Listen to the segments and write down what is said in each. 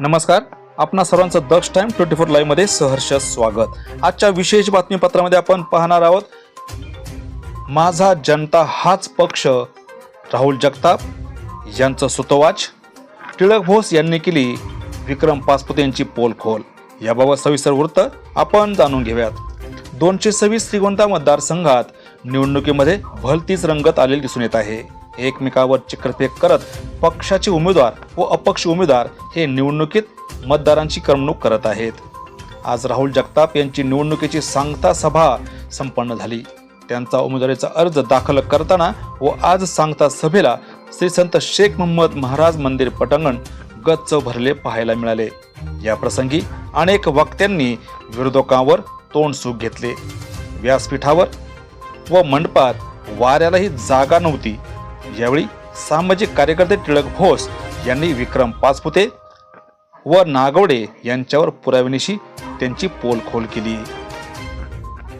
नमस्कार. आपणा सर्वांचं दक्ष टाइम ट्वेंटी फोर लाईव्हमध्ये सहर्ष स्वागत. आजच्या विशेष बातमीपत्रामध्ये आपण पाहणार आहोत माझा जनता हाच पक्ष राहुल जगताप यांचं सुतोवाच. टिळक भोस यांनी केली विक्रम पासपुते यांची पोलखोल. याबाबत सविस्तर वृत्त आपण जाणून घेऊयात. दोनशे सव्वीस श्रीगोंदा मतदारसंघात निवडणुकीमध्ये भलतीच रंगत आलेली दिसून येत आहे. एकमेकावर चिक्रफेक करत पक्षाचे उमेदवार व अपक्ष उमेदवार हे निवडणुकीत मतदारांची करमणूक करत आहेत. आज राहुल जगताप यांची निवडणुकीची सांगता सभा संपन्न झाली. त्यांचा उमेदवारीचा अर्ज दाखल करताना व आज सांगता सभेला श्री संत शेख मोहम्मद महाराज मंदिर पटांगण गच्च भरले पाहायला मिळाले. या प्रसंगी अनेक वक्त्यांनी विरोधकांवर तोंड सूख घेतले. व्यासपीठावर व मंडपात वाऱ्यालाही जागा नव्हती. यावेळी सामाजिक कार्यकर्ते टिळक भोस यांनी विक्रम पाचपुते व नागवडे यांच्यावर पुराव्यानिशी त्यांची पोलखोल केली.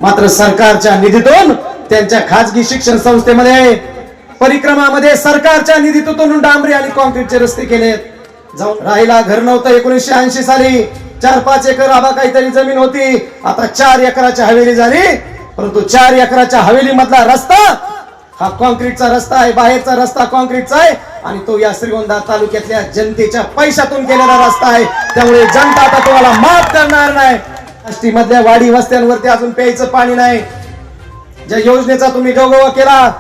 मात्र सरकारच्या निधीतून त्यांच्या खाजगी शिक्षण संस्थेमध्ये परिक्रमामध्ये सरकारच्या निधीतून डांबरी आणि कॉन्क्रीटचे रस्ते केलेत. जाऊन राहिला घर नव्हतं एकोणीसशे ऐंशी साली. चार पाच एकर आबा काहीतरी जमीन होती. आता चार एकराच्या हवेली झाली. परंतु चार एकराच्या हवेली मधला रस्ता हा कॉन्क्रीटचा रस्ता आहे बाहेरचा रस्ता कॉन्क्रीटचा आहे आणि तो या श्रीगोंदा तालुक्यातल्या जनतेच्या पैशातून केलेला रस्ता आहे. त्यामुळे जनता आता तुम्हाला माफ करणार नाही. आष्टी मधल्या वाडी वस्त्यांवरती अजून प्यायचं पाणी नाही. ज्या योजनेचा तुम्ही गौगवा केला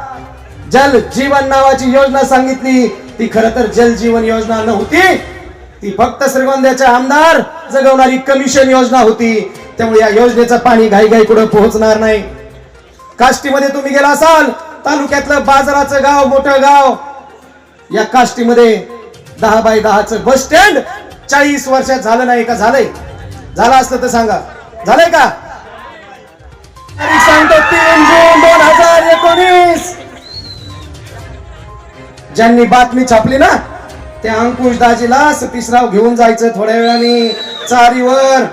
जल जीवन नावाची योजना सांगितली ती खर तर जल जीवन योजना नव्हती. ती फक्त श्रीगोंद्याचे आमदार जगवणारी कमिशन योजना होती. त्यामुळे या योजनेचं पाणी घाई घाई कुठं पोहोचणार नाही. काष्टीमध्ये तुम्ही गेला असाल तालुक्यातलं बाजाराचं गाव मोठं गाव. या काष्टीमध्ये दहा बाय दहाचं बस स्टँड चाळीस वर्षात झालं नाही का? झालंय. झालं असतं तर सांगा. झालंय का? सांगतो तीन जून दोन हजार एकोणीस. ज्यांनी बातमी छापली ना त्या अंकुश दाजीला सतीशराव घेऊन जायचं थोड्या वेळाने चारीवर.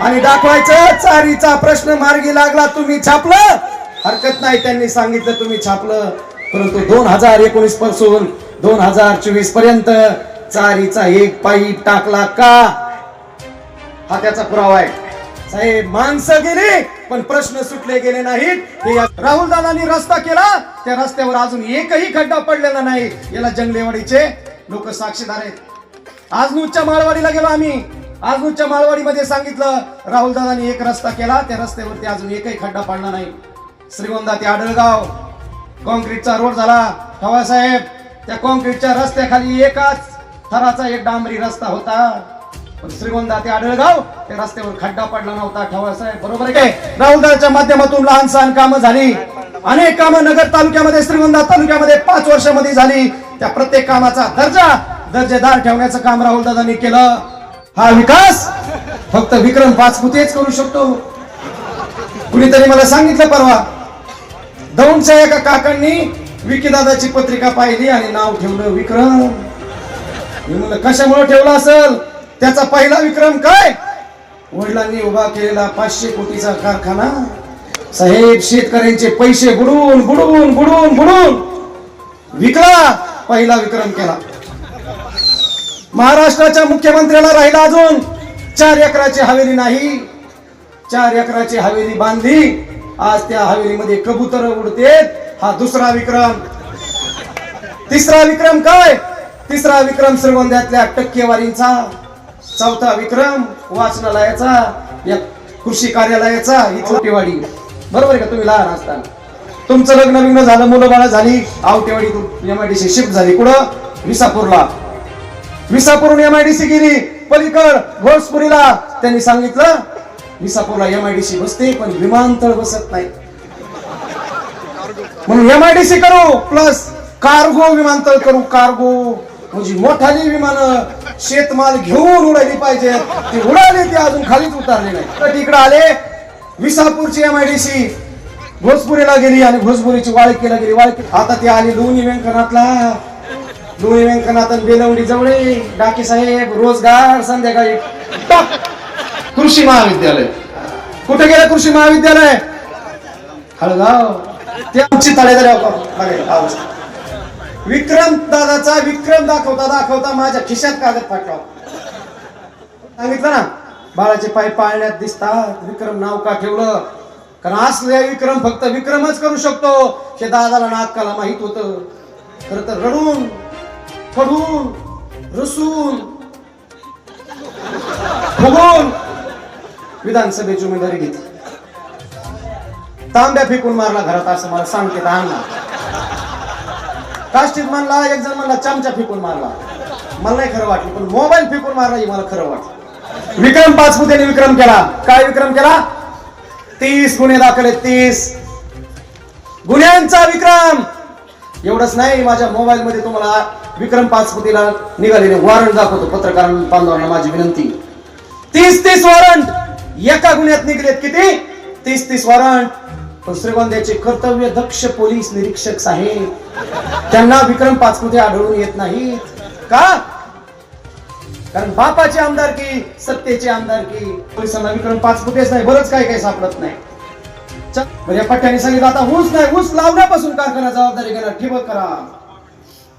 आणि दाखवायचं चारीचा प्रश्न मार्गी लागला तुम्ही छापलं. हरकत नाही त्यांनी सांगितलं तुम्ही छापलं. परंतु दोन हजार एकोणीसपासून दोन हजार चोवीसपर्यंत चारीचा एक पायी टाकला का? हा त्याचा पुरावा आहे. साहेब माणसं गेली पण प्रश्न सुटले गेले नाहीत. हे राहुल दादांनी रस्ता केला त्या रस्त्यावर अजून एकही खड्डा पडलेला नाही. याला जंगलेवाडीचे लोक साक्षीदार आहेत. आजनूच्या माळवाडीला गेलो आम्ही. आजनूच्या माळवाडीमध्ये सांगितलं राहुल दादांनी एक रस्ता केला त्या रस्त्यावरती अजून एकही खड्डा पडला नाही. श्रीगोंदा ते आडळगाव कॉन्क्रीटचा रोड झाला. ठवासाहेब त्या कॉन्क्रीटच्या रस्त्याखाली एकाच थराचा एक डांबरी रस्ता होता. पण श्रीगोंदा ते आडळगाव त्या रस्त्यावर खड्डा पडला नव्हता. ठवासाहेब बरोबर आहे काय राहुलदाच्या माध्यमातून लहान सहान कामं झाली. अनेक कामं नगर तालुक्यामध्ये श्रीगोंदा तालुक्यामध्ये पाच वर्षामध्ये झाली. त्या प्रत्येक कामाचा दर्जा दर्जेदार ठेवण्याचं काम राहुल दादांनी केलं. हा विकास फक्त विक्रम पाचपुतेच करू शकतो. कुणीतरी मला सांगितलं परवा दौंडच्या एका काकांनी विकीदादाची पत्रिका पाहिली आणि नाव ठेवलं विक्रम. मी म्हणलं कशामुळे ठेवलं असेल? त्याचा पहिला विक्रम काय? वडिलांनी उभा केलेला पाचशे कोटीचा कारखाना. साहेब शेतकऱ्यांचे पैसे बुडून बुडून बुडून बुडून विकला पहिला विक्रम केला. महाराष्ट्राच्या मुख्यमंत्र्याला राहिला अजून चार एकराची हवेली नाही. चार एकराची हवेली बांधली. आज त्या हवेलीमध्ये कबूतर उडते हा दुसरा विक्रम. तिसरा विक्रम काय? तिसरा विक्रम श्रीगोंद्यातल्या टक्केवारींचा. चौथा विक्रम वाचनालयाचा या कृषी कार्यालयाचा ही छोटीवाडी बरोबर आहे का? तुम्ही लहान असताना. तुमचं लग्न बिग्न झालं मुलं बाळा झाली Awatewadi M I D C shift झाली. कुठं? विसापूरला. विसापूरून एम आय डी सी गेली. पलीकड घोसपुरीला त्यांनी सांगितलं विसापूरला एम आय डी सी बसते पण विमानतळ बसत नाही. म्हणून एम आय डी सी करू प्लस कार्गो विमानतळ करू कार्गो म्हणजे मोठाली विमान शेतमाल घेऊन उडाली पाहिजे. ती उडाली ती अजून खालीच उतारली नाही. तर तिकडे आले विसापूरची एम आय डी सी भोजपुरीला गेली आणि भोजपुरीची वाळकीला गेली. वाळकी आता ती आली लोणी व्यंकनाथला. लोणी व्यंकनाथ बेलवडी जवळे. डाके साहेब रोजगार संध्याकाळी. कृषी महाविद्यालय. कुठे गेलं कृषी महाविद्यालय? हळगाव. ते आमची तळेदार विक्रम दादाचा विक्रम दाखवता दाखवता माझ्या खिशात कागद फाटला सांगितलं ना? बाळाचे पाय पाळण्यात दिसतात. विक्रम नाव का ठेवलं? कारण असले विक्रम फक्त विक्रमच करू शकतो. हे दादाला नाकाला माहीत होत. खर तर रडून फडून रसून फुगून विधानसभेची उमेदवारी घेतली. तांब्या फेकून मारला घरात असं मला सांगते अण्णा काष्टीत म्हणला एक जण म्हणला चमचा फेकून मारला. मला नाही खरं वाटलं पण मोबाईल फेकून मारला हे मला खरं वाटलं. विक्रम पाचपुतेने विक्रम केला. काय विक्रम केला? तीस गुन्हे दाखल आहेत तीस. गुन्ह्यांचा विक्रम. एवढंच नाही माझ्या मोबाईल मध्ये तुम्हाला विक्रम पाचपुतीला निघालेले वॉरंट दाखवतो पत्रकार बांधवांना माझी विनंती. तीस तीस वॉरंट एका गुन्ह्यात निघलेत किती? तीस तीस वॉरंट. पण श्रीगोंद्याचे कर्तव्य दक्ष पोलीस निरीक्षक साहेब. त्यांना विक्रम पाचपुते आढळून येत नाहीत. का? कारण बापाची आमदारकी सत्तेची आमदारकी पोलिसांना विक्रम पाचपुतेच नाही बरंच काय काय सापडत नाही. म्हणजे पट्ट्याने सांगितलं आता ऊस नाही ऊस लावण्यापासून कारखाना जबाबदारी घेणार ठिबक करा.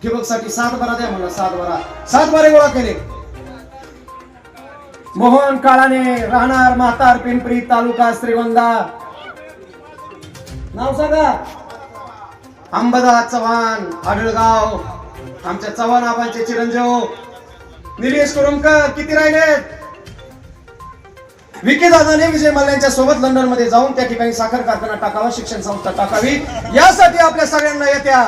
ठिबकसाठी सात बारा द्या म्हणलं सात बारा सात बारे गोळा केले. मोहन काळाने राहणार म्हातार पिंपरी तालुका श्रीगोंदा. नाव सांगा. अंबदा चव्हाण आढळगाव. आमच्या चव्हाण आबांचे चिरंजीव. निलेश कुरुमकर किती राहिलेत विकी दादाने विजय मल्ल्यांच्या सोबत लंडनमध्ये जाऊन त्या ठिकाणी साखर कारखाना टाकावा शिक्षण संस्था टाकावी. यासाठी आपल्या सगळ्यांना येत्या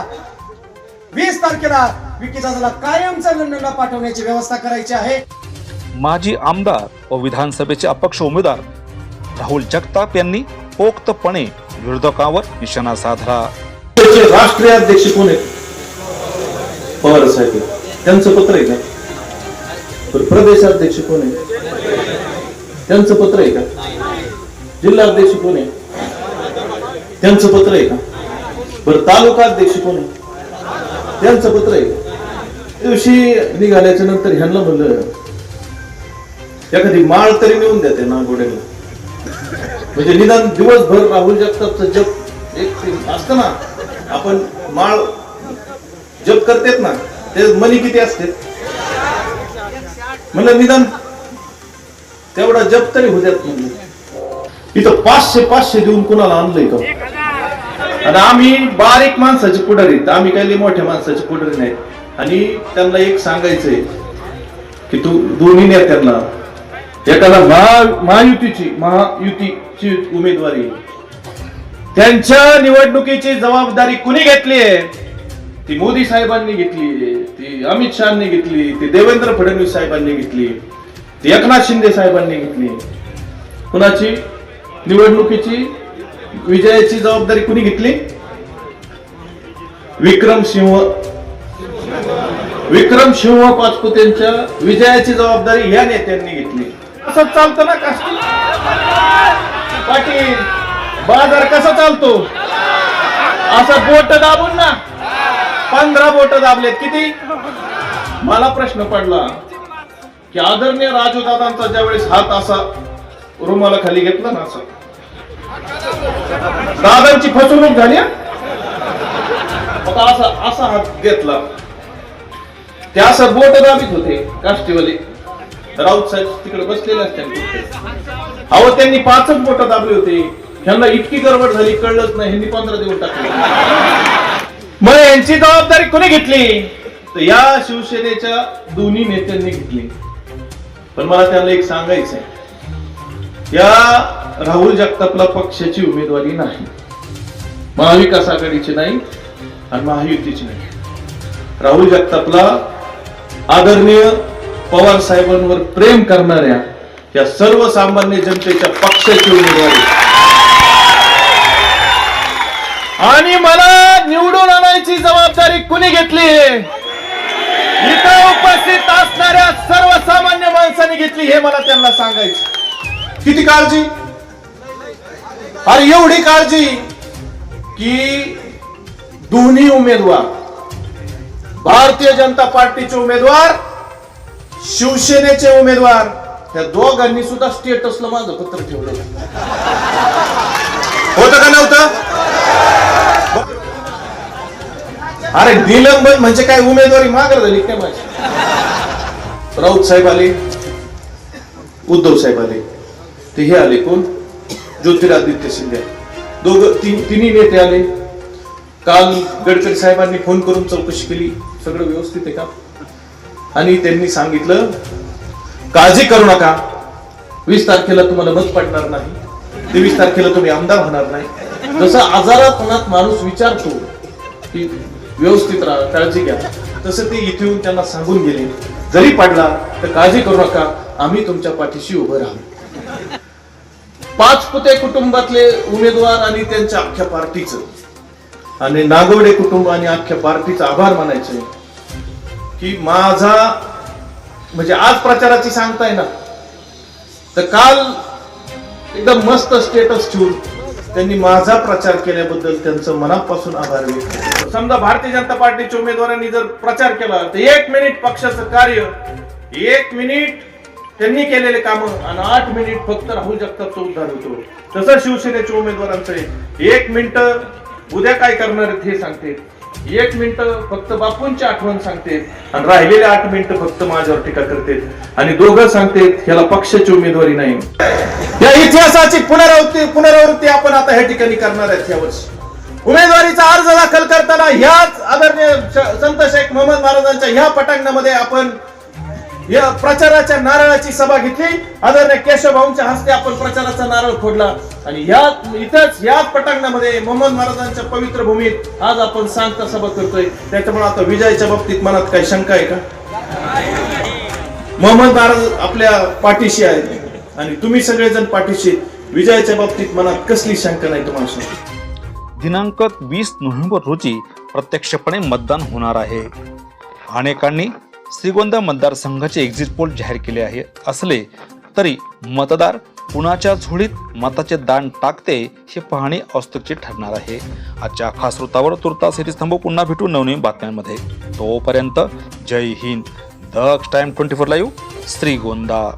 वीस तारखेला विकी दादाला कायमचा लंडनला पाठवण्याची व्यवस्था करायची आहे. माजी आमदार व विधानसभेचे अपक्ष उमेदवार राहुल जगताप यांनी पोक्तपणे विरोधकावर निशाणा साधला. राष्ट्रीय अध्यक्ष कोण आहेत? पवार साहेब. त्यांचं पत्र आहे का? प्रदेश अध्यक्ष कोण आहे त्यांचं पत्र आहे का? जिल्हा अध्यक्ष कोण आहे त्यांचं पत्र आहे का? बरं तालुका अध्यक्ष कोण आहे त्यांचं पत्र आहे दिवशी निघाल्याच्या नंतर ह्यांना म्हणलं एखादी माळ तरी मिळून देते ना नागोड्याला म्हणजे निदान दिवसभर राहुल जगतापचं जप एक असतं ना आपण माळ जप करतेत ना ते मनी किती असते? म्हणलं निदान तेवढा जप तरी होत्यात म्हणजे इथं पाचशे पाचशे देऊन कुणाला आणलंय का? आणि आम्ही बारीक माणसाचे पुढारी आम्ही काही लई मोठ्या माणसाचे पुढारी नाही आणि त्यांना एक सांगायचंय की तू दोन्ही नेत्यांना एखादा महा महायुतीची महायुतीची उमेदवारी. त्यांच्या निवडणुकीची जबाबदारी कुणी घेतली आहे? ती मोदी साहेबांनी घेतली ती अमित शहानी घेतली. ती देवेंद्र फडणवीस साहेबांनी घेतली. ती एकनाथ शिंदे साहेबांनी घेतली. कुणाची? निवडणुकीची विजयाची जबाबदारी कुणी घेतली? विक्रम सिंह. विक्रम सिंह पाचपुतेंच्या विजयाची जबाबदारी या नेत्यांनी घेतली. असं चालतं ना काष्टी? पाटील बाजार कसा चालतो? असं बोट दाबून ना. पंधरा बोट दाबलेत. किती? मला प्रश्न पडला की आदरणीय राजू दादांचा ज्यावेळेस हात असा रुमाला खाली घेतला ना असं. दादांची फसवणूक झाली आता असा असा हात घेतला. ते असं बोट दाबीत होते काष्टीवाले. राऊत साहेब तिकडे बसलेले असते अहो त्यांनी पाचच बोट दाबले होते. ह्यांना इतकी गडबड झाली कळलंच नाही. ह्यांनी पंधरा दिवस टाकले. मग यांची जबाबदारी कोणी घेतली? तर या शिवसेनेच्या दोन्ही नेत्यांनी घेतली. पण मला त्यांना एक सांगायचं आहे या राहुल जगतापला पक्षाची उमेदवारी नाही. महाविकास आघाडीची नाही आणि महायुतीची नाही. राहुल जगतापला आदरणीय पवार साहेबांवर प्रेम करणाऱ्या या सर्वसामान्य जनतेच्या पक्षाची उमेदवारी. आणि मला निवडून आणायची जबाबदारी कुणी घेतली? इथं उपस्थित असणाऱ्या सर्वसामान्य माणसांनी घेतली हे मला त्यांना सांगायचं. किती काळजी? अरे एवढी काळजी की दोन्ही उमेदवार भारतीय जनता पार्टीचे उमेदवार शिवसेनेचे उमेदवार. त्या दोघांनी सुद्धा स्टेटसला माझं पत्र ठेवलं. होतं का नव्हतं? अरे निलंबन म्हणजे काय? उमेदवारी मागर झाली काय माझी? राऊत साहेब आले. उद्धव साहेब आले. ते हे आले कोण? ज्योतिरादित्य शिंदे. दोघ तीन तिन्ही नेते आले. काल गडकरी साहेबांनी फोन करून चौकशी केली. सगळं व्यवस्थित आहे का? आणि त्यांनी सांगितलं काळजी करू नका. वीस तारखेला तुम्हाला बस पडणार नाही. तेवीस तारखेला तुम्ही आमदार होणार नाही. जसं आजारापणात माणूस विचारतो की व्यवस्थित राहा काळजी घ्या तसं ते इथे येऊन त्यांना सांगून गेले जरी पडला तर काळजी करू नका. आम्ही तुमच्या पाठीशी उभं राहू. पाच पुते कुटुंबातले उमेदवार आणि त्यांच्या अख्ख्या पार्टीचं. आणि नागवडे कुटुंब आणि अख्ख्या पार्टीचा आभार मानायचे. की माझा म्हणजे आज प्रचाराची सांगताय ना तर काल एकदम मस्त स्टेटस ठेवून त्यांनी माझा प्रचार केल्याबद्दल त्यांचं मनापासून आभार व्यक्त समजा भारतीय जनता पार्टीच्या उमेदवारांनी जर प्रचार केला तर एक मिनिट पक्षाचं कार्य एक मिनिट त्यांनी केलेले काम आणि आठ मिनिट फक्त राहुल जगतापचा उद्धार होतो तसं शिवसेनेच्या उमेदवारांचं आहे. एक मिनिट उद्या काय करणार आहेत हे सांगते एक मिनिट फक्त बापूंची आठवण सांगते आणि राहिलेले आठ मिनिटं फक्त माझ्यावर टीका करते आणि दोघं सांगते ह्याला पक्षाची उमेदवारी नाही. या इतिहासाची पुनरावृत्ती पुनरावृत्ती आपण आता ह्या ठिकाणी करणार आहेत यावर्षी उमेदवारीचा अर्ज दाखल करताना ह्याच आदरणीय संत शेख मोहम्मद महाराजांच्या ह्या पटांगणामध्ये आपण या प्रचाराच्या नारळाची सभा घेतली. आदरणीय केशवभाऊंच्या हस्ते आपण प्रचाराचा नारळ फोडला. आणि या इथंच याच पटांगणामध्ये मोहम्मद महाराजांच्या पवित्र भूमीत आज आपण सांगता सभा करतोय. त्याच्यामुळे आता विजयाच्या बाबतीत मनात काही शंका आहे का? मोहम्मद महाराज आपल्या पाठीशी आहेत. आणि तुम्ही सगळेजण पाठीशी. विजयाच्या बाबतीत मनात कसली शंका नाही तुम्हाला दिनांक वीस नोव्हेंबर रोजी प्रत्यक्षपणे मतदान होणार आहे. अनेकांनी श्रीगोंदा मतदारसंघाचे एक्झिट पोल जाहीर केले आहे. असले तरी मतदार कुणाच्या झोळीत मताचे दान टाकते हे पाहणे औत्सुक्य ठरणार आहे. आजच्या खास वृत्तावर तुर्तास सिरीज थांबू पुन्हा भेटू नवनवीन बातम्यांमध्ये. तोपर्यंत Jai Hind. Daksh time twenty four live Shrigonda.